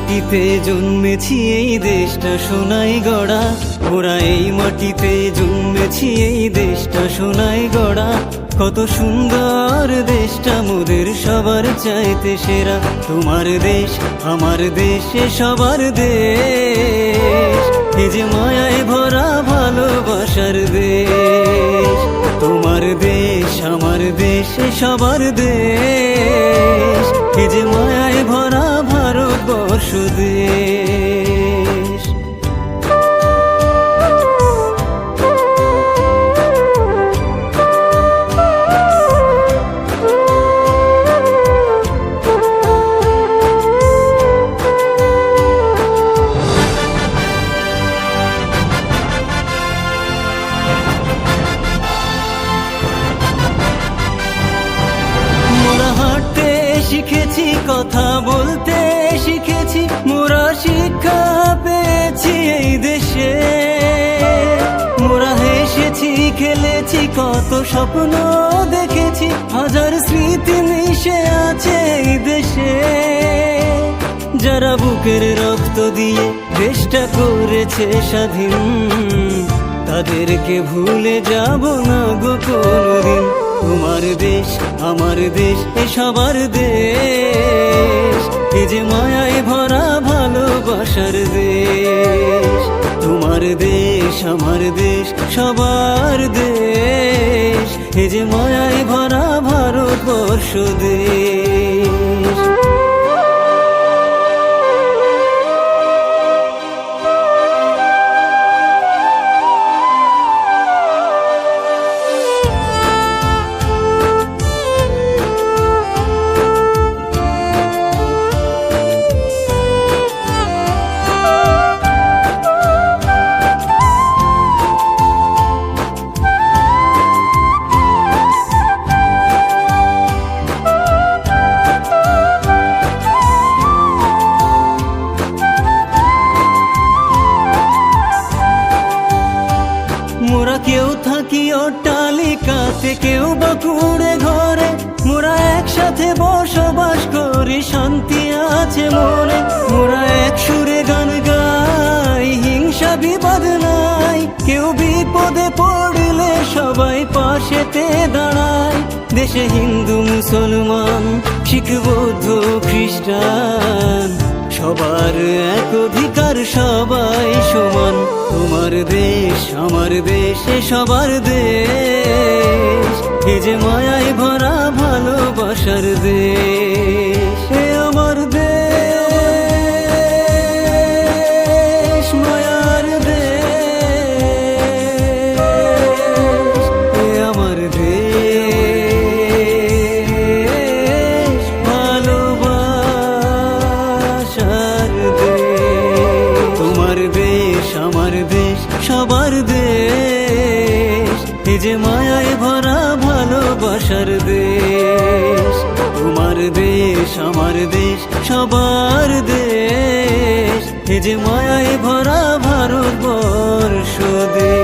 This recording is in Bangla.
মাটিতে জন্মেছি, এই দেশটা সোনাই গড়া। ওরা এই মাটিতে জন্মেছি, এই দেশটা সোনাই গড়া। কত সুন্দর দেশটা মোদের সবার চাইতে সেরা। তোমার দেশ, আমার দেশে সবার দেশ। এ যে মায়ায় ভরা ভালোবাসার দেশ। তোমার দেশ, আমার দেশে সবার দেশ। এ যে ভরা ভারতবর্ষ দেশ শিখেছি কথা বলতে। স্বপ্ন দেখেছি, হাজার স্মৃতি মিশে আছে এই দেশে। যারা বুকের রক্ত দিয়ে দেশটা করেছে স্বাধীন, তাদেরকে ভুলে যাব না গো কোনদিন। তোমার দেশ, আমার দেশ, এ সবার দেশ। এ যে মায়ায় ভরা ভালোবাসার দেশ। তোমার দেশ, আমার দেশ, সবার দেশ। এ যে মায়ায় ভরা ভারতবর্ষ দেশ কেউ ঘরে। মোরা একসাথে বসবাস করি, শান্তি আছে মনে। মোরা এক সুরে গান গাই, হিংসা বিবাদ নাই। কেউ বিপদে পড়লে সবাই পাশেতে দাঁড়ায়। দেশে হিন্দু, মুসলমান, শিখ, বৌদ্ধ, খ্রিস্টান, সবার এক অধিকার সবাই সমান। তোমার দেশ আমার দেশে সবার দেশ। এ যে মায়ায় ভরা ভালোবাসার দেশ। দেশ, সবার দেশ। এ যে মায়ায় ভরা ভালোবাসার দেশ। তোমার দেশ, আমার দেশ, সবার দেশ। এ যে মায়ায় ভরা ভারতবর্ষ দেশ।